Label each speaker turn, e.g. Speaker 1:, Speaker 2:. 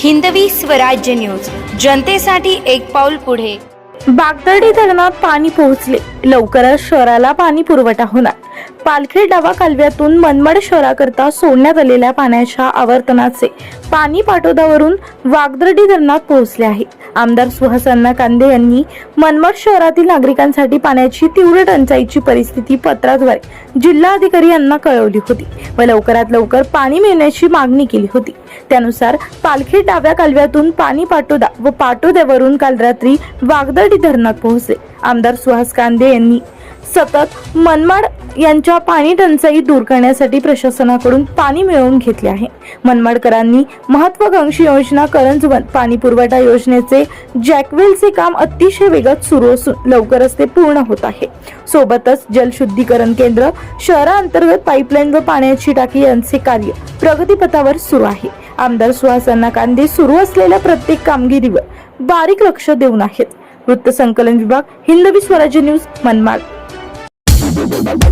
Speaker 1: Hindavi Swarajya news. जनतेसाठी एक पाऊल पुढे.
Speaker 2: बागदर्डी धरणात पाणी पोहोचले. लवकरच शहराला पाणी पुरवठा होणार. पालखी डावा कालव्यातून मनमाड शहराकरता सोडण्यात आलेल्या पाण्याच्या आवर्तनाचे पाणी पाटोदावरून वागदर्डी धरणात पोहोचले आहे. आमदार सुहासन्ना कांदे यांनी मनमाड शहरातील नागरिकांसाठी पाण्याची तीव्र टंचाईची परिस्थिती पत्राद्वारे जिल्हाधिकारी यांना कळवली होती व लवकरात लवकर पाणी मिळण्याची मागणी केली होती. त्यानुसार पालखी डाव्या कालव्यातून पाणी पाटोदा व पाटोद्यावरून काल रात्री वागदर्डी धरणात पोहोचले. आमदार सुहास कांदे यांनी सतत मनमाड यांच्या पाणी टंचाई दूर करण्यासाठी प्रशासनाकडून पाणी मिळवून घेतले आहे. मनमाडकरांनी महत्वाकांक्षी योजना करंज पाणी पुरवठा योजनेचे जॅकवेलचे काम अतिशय वेगात सुरू असून लवकरच ते पूर्ण होत आहे. सोबतच जलशुद्धीकरण केंद्र शहराअंतर्गत पाईपलाईन व पाण्याची टाकी यांचे कार्य प्रगतीपथावर सुरू आहे. आमदार सुहासांना कांदे सुरू असलेल्या प्रत्येक कामगिरीवर बारीक लक्ष देऊन आहेत. वृत्तसंकलन विभाग Hindavi Swarajya news Manmad. Thank you.